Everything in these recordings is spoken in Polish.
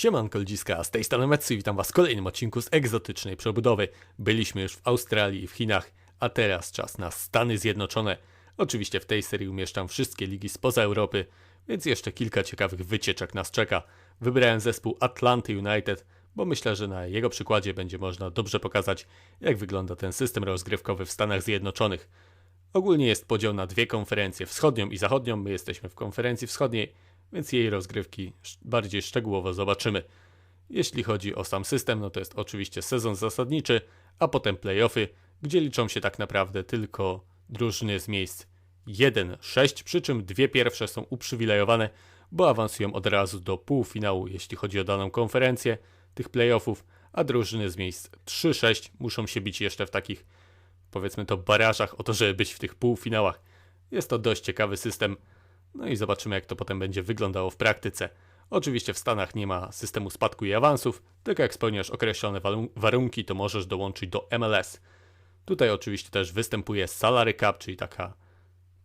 Siemanko ludziska, z tej strony Metsu i witam was w kolejnym odcinku z egzotycznej przebudowy. Byliśmy już w Australii i w Chinach, a teraz czas na Stany Zjednoczone. Oczywiście w tej serii umieszczam wszystkie ligi spoza Europy, więc jeszcze kilka ciekawych wycieczek nas czeka. Wybrałem zespół Atlanty United, bo myślę, że na jego przykładzie będzie można dobrze pokazać, jak wygląda ten system rozgrywkowy w Stanach Zjednoczonych. Ogólnie jest podział na dwie konferencje, wschodnią i zachodnią. My jesteśmy w konferencji wschodniej, więc jej rozgrywki bardziej szczegółowo zobaczymy. Jeśli chodzi o sam system, no to jest oczywiście sezon zasadniczy, a potem playoffy, gdzie liczą się tak naprawdę tylko drużyny z miejsc 1-6, przy czym dwie pierwsze są uprzywilejowane, bo awansują od razu do półfinału, jeśli chodzi o daną konferencję tych playoffów, a drużyny z miejsc 3-6 muszą się bić jeszcze w takich, powiedzmy to, barażach o to, żeby być w tych półfinałach. Jest to dość ciekawy system, no i zobaczymy, jak to potem będzie wyglądało w praktyce. Oczywiście w Stanach nie ma systemu spadku i awansów, tylko jak spełniasz określone warunki, to możesz dołączyć do MLS. Tutaj oczywiście też występuje salary cap, czyli taka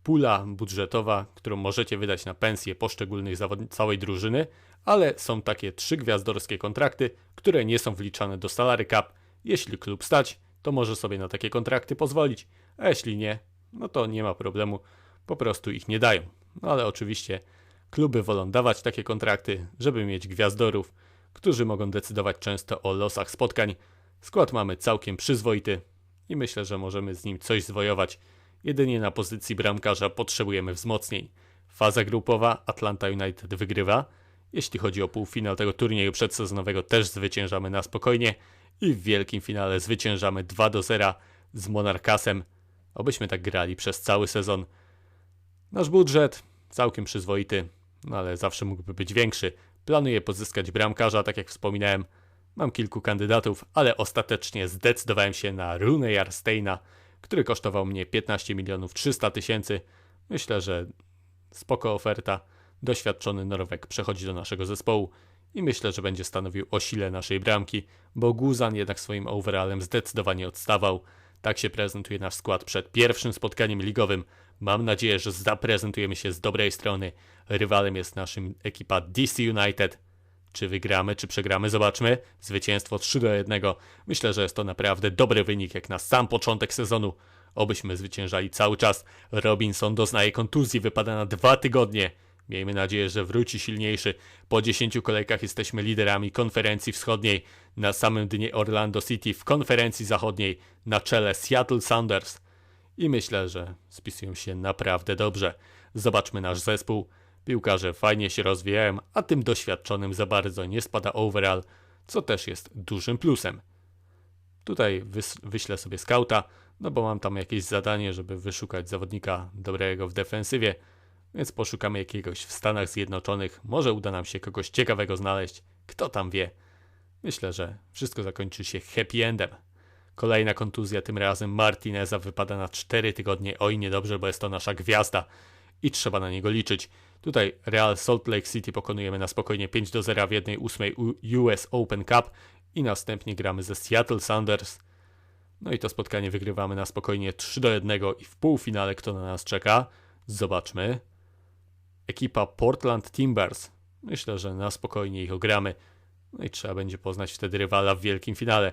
pula budżetowa, którą możecie wydać na pensje poszczególnych całej drużyny, ale są takie trzy gwiazdorskie kontrakty, które nie są wliczane do salary cap. Jeśli klub stać, to może sobie na takie kontrakty pozwolić, a jeśli nie, no to nie ma problemu, po prostu ich nie dają. No ale oczywiście kluby wolą dawać takie kontrakty, żeby mieć gwiazdorów, którzy mogą decydować często o losach spotkań. Skład mamy całkiem przyzwoity i myślę, że możemy z nim coś zwojować. Jedynie na pozycji bramkarza potrzebujemy wzmocnień. Faza grupowa Atlanta United wygrywa. Jeśli chodzi o półfinał tego turnieju przedsezonowego też zwyciężamy na spokojnie i w wielkim finale zwyciężamy 2 do 0 z Monarkasem. Obyśmy tak grali przez cały sezon. Nasz budżet całkiem przyzwoity, no ale zawsze mógłby być większy. Planuję pozyskać bramkarza, tak jak wspominałem. Mam kilku kandydatów, ale ostatecznie zdecydowałem się na Rune Jarsteina, który kosztował mnie 15 milionów 300 tysięcy. Myślę, że spoko oferta. Doświadczony Norweg przechodzi do naszego zespołu i myślę, że będzie stanowił o sile naszej bramki, bo Guzan jednak swoim overallem zdecydowanie odstawał. Tak się prezentuje nasz skład przed pierwszym spotkaniem ligowym. Mam nadzieję, że zaprezentujemy się z dobrej strony. Rywalem jest naszym ekipa DC United. Czy wygramy, czy przegramy, zobaczmy. Zwycięstwo 3 do 1. Myślę, że jest to naprawdę dobry wynik jak na sam początek sezonu. Obyśmy zwyciężali cały czas. Robinson doznaje kontuzji, wypada na dwa tygodnie. Miejmy nadzieję, że wróci silniejszy. Po 10 kolejkach jesteśmy liderami konferencji wschodniej. Na samym dnie Orlando City w konferencji zachodniej na czele Seattle Sounders. I myślę, że spisują się naprawdę dobrze. Zobaczmy nasz zespół. Piłkarze fajnie się rozwijają, a tym doświadczonym za bardzo nie spada overall, co też jest dużym plusem. Tutaj wyślę sobie skauta, no bo mam tam jakieś zadanie, żeby wyszukać zawodnika dobrego w defensywie, więc poszukamy jakiegoś w Stanach Zjednoczonych. Może uda nam się kogoś ciekawego znaleźć, kto tam wie. Myślę, że wszystko zakończy się happy endem. Kolejna kontuzja, tym razem Martineza wypada na 4 tygodnie. Oj, niedobrze, bo jest to nasza gwiazda i trzeba na niego liczyć. Tutaj Real Salt Lake City pokonujemy na spokojnie 5 do 0 w 1-8 US Open Cup i następnie gramy ze Seattle Sounders. No i to spotkanie wygrywamy na spokojnie 3 do 1 i w półfinale kto na nas czeka? Zobaczmy. Ekipa Portland Timbers. Myślę, że na spokojnie ich ogramy. No i trzeba będzie poznać wtedy rywala w wielkim finale.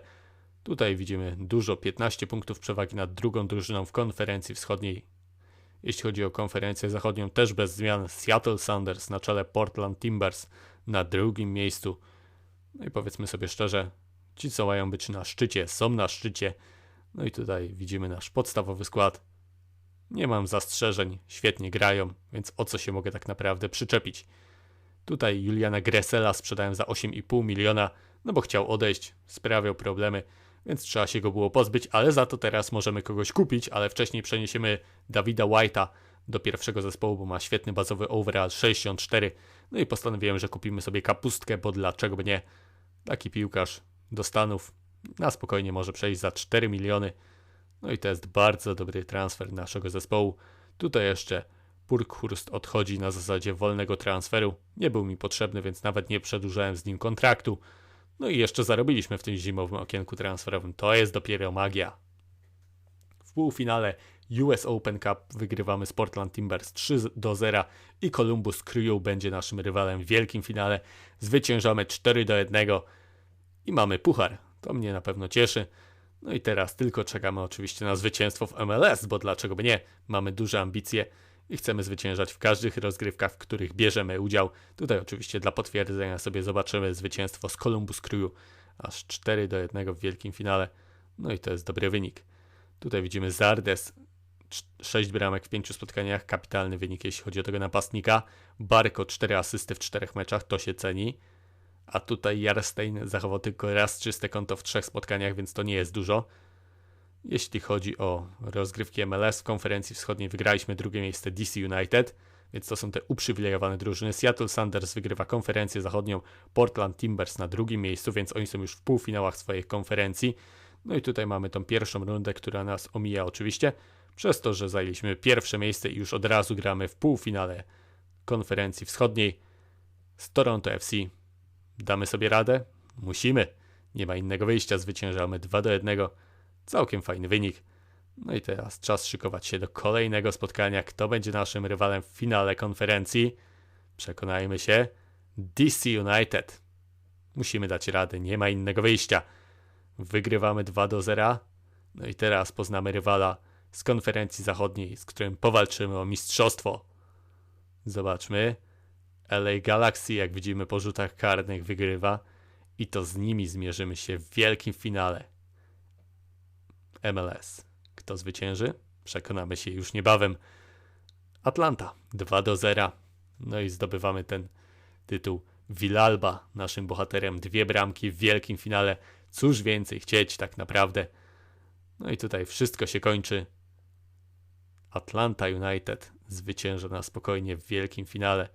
Tutaj widzimy dużo, 15 punktów przewagi nad drugą drużyną w konferencji wschodniej. Jeśli chodzi o konferencję zachodnią, też bez zmian Seattle Sounders na czele Portland Timbers na drugim miejscu. No i powiedzmy sobie szczerze, ci co mają być na szczycie, są na szczycie. No i tutaj widzimy nasz podstawowy skład. Nie mam zastrzeżeń, świetnie grają, więc o co się mogę tak naprawdę przyczepić. Tutaj Juliana Gressela sprzedałem za 8,5 miliona, no bo chciał odejść, sprawiał problemy więc trzeba się go było pozbyć, ale za to teraz możemy kogoś kupić, ale wcześniej przeniesiemy Davida White'a do pierwszego zespołu, bo ma świetny bazowy overall 64. No i postanowiłem, że kupimy sobie kapustkę, bo dlaczego by nie? Taki piłkarz do Stanów na spokojnie może przejść za 4 miliony. No i to jest bardzo dobry transfer naszego zespołu. Tutaj jeszcze Purkhurst odchodzi na zasadzie wolnego transferu. Nie był mi potrzebny, więc nawet nie przedłużałem z nim kontraktu. No i jeszcze zarobiliśmy w tym zimowym okienku transferowym. To jest dopiero magia. W półfinale US Open Cup wygrywamy z Portland Timbers 3 do 0 i Columbus Crew będzie naszym rywalem w wielkim finale. Zwyciężamy 4 do 1 i mamy puchar. To mnie na pewno cieszy. No i teraz tylko czekamy oczywiście na zwycięstwo w MLS, bo dlaczego by nie? Mamy duże ambicje i chcemy zwyciężać w każdych rozgrywkach, w których bierzemy udział. Tutaj oczywiście dla potwierdzenia sobie zobaczymy zwycięstwo z Columbus Crew aż 4 do 1 w wielkim finale. No i to jest dobry wynik. Tutaj widzimy Zardes 6 bramek w 5 spotkaniach, kapitalny wynik jeśli chodzi o tego napastnika. Barko 4 asysty w 4 meczach, to się ceni. A tutaj Jarstein zachował tylko raz czyste konto w 3 spotkaniach, więc to nie jest dużo. Jeśli chodzi o rozgrywki MLS w konferencji wschodniej, wygraliśmy drugie miejsce DC United, więc to są te uprzywilejowane drużyny. Seattle Sanders wygrywa konferencję zachodnią, Portland Timbers na drugim miejscu, więc oni są już w półfinałach swojej konferencji. No i tutaj mamy tą pierwszą rundę, która nas omija oczywiście, przez to, że zajęliśmy pierwsze miejsce i już od razu gramy w półfinale konferencji wschodniej z Toronto FC. Damy sobie radę? Musimy. Nie ma innego wyjścia, zwyciężamy 2 do 1. Całkiem fajny wynik. No i teraz czas szykować się do kolejnego spotkania. Kto będzie naszym rywalem w finale konferencji? Przekonajmy się. DC United. Musimy dać radę, nie ma innego wyjścia. Wygrywamy 2 do 0. No i teraz poznamy rywala z konferencji zachodniej, z którym powalczymy o mistrzostwo. Zobaczmy. LA Galaxy, jak widzimy po rzutach karnych, wygrywa i to z nimi zmierzymy się w wielkim finale. MLS. Kto zwycięży? Przekonamy się już niebawem. Atlanta 2 do 0. No i zdobywamy ten tytuł. Villalba, naszym bohaterem, dwie bramki w wielkim finale. Cóż więcej chcieć tak naprawdę. No i tutaj wszystko się kończy. Atlanta United zwycięża na spokojnie w wielkim finale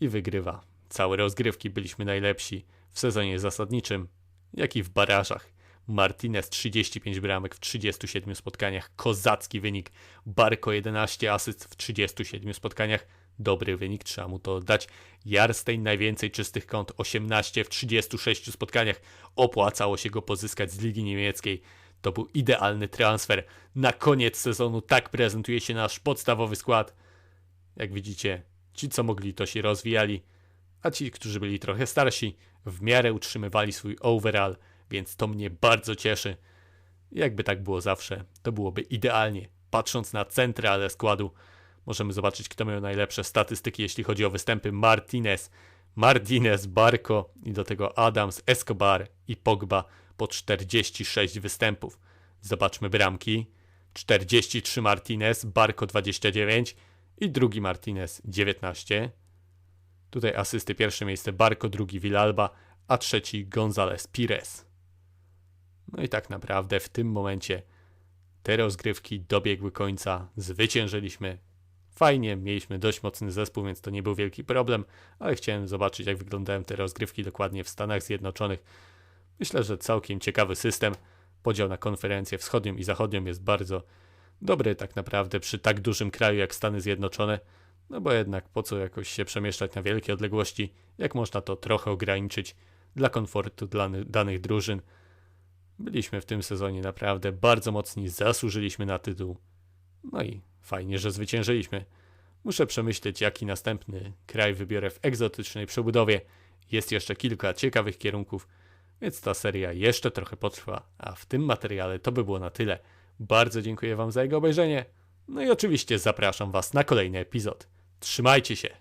i wygrywa. Całe rozgrywki byliśmy najlepsi w sezonie zasadniczym, jak i w barażach. Martinez 35 bramek w 37 spotkaniach, kozacki wynik. Barko 11 asyst w 37 spotkaniach, dobry wynik, trzeba mu to oddać. Jarstein najwięcej czystych kąt, 18 w 36 spotkaniach. Opłacało się go pozyskać z ligi niemieckiej. To był idealny transfer. Na koniec sezonu tak prezentuje się nasz podstawowy skład. Jak widzicie, ci co mogli to się rozwijali, a ci, którzy byli trochę starsi, w miarę utrzymywali swój overall, więc to mnie bardzo cieszy. Jakby tak było zawsze, to byłoby idealnie. Patrząc na centralę składu, możemy zobaczyć, kto miał najlepsze statystyki, jeśli chodzi o występy Martinez, Martinez, Barco i do tego Adams, Escobar i Pogba po 46 występów. Zobaczmy bramki. 43 Martinez, Barco 29 i drugi Martinez 19. Tutaj asysty pierwsze miejsce Barco, drugi Villalba, a trzeci González Pires. No i tak naprawdę w tym momencie te rozgrywki dobiegły końca, zwyciężyliśmy. Fajnie, mieliśmy dość mocny zespół, więc to nie był wielki problem, ale chciałem zobaczyć, jak wyglądają te rozgrywki dokładnie w Stanach Zjednoczonych. Myślę, że całkiem ciekawy system. Podział na konferencję wschodnią i zachodnią jest bardzo dobry tak naprawdę przy tak dużym kraju jak Stany Zjednoczone. No bo jednak po co jakoś się przemieszczać na wielkie odległości, jak można to trochę ograniczyć dla komfortu dla danych drużyn. Byliśmy w tym sezonie naprawdę bardzo mocni, zasłużyliśmy na tytuł. No i fajnie, że zwyciężyliśmy. Muszę przemyśleć, jaki następny kraj wybiorę w egzotycznej przebudowie. Jest jeszcze kilka ciekawych kierunków, więc ta seria jeszcze trochę potrwa, a w tym materiale to by było na tyle. Bardzo dziękuję Wam za jego obejrzenie. No i oczywiście zapraszam Was na kolejny epizod. Trzymajcie się!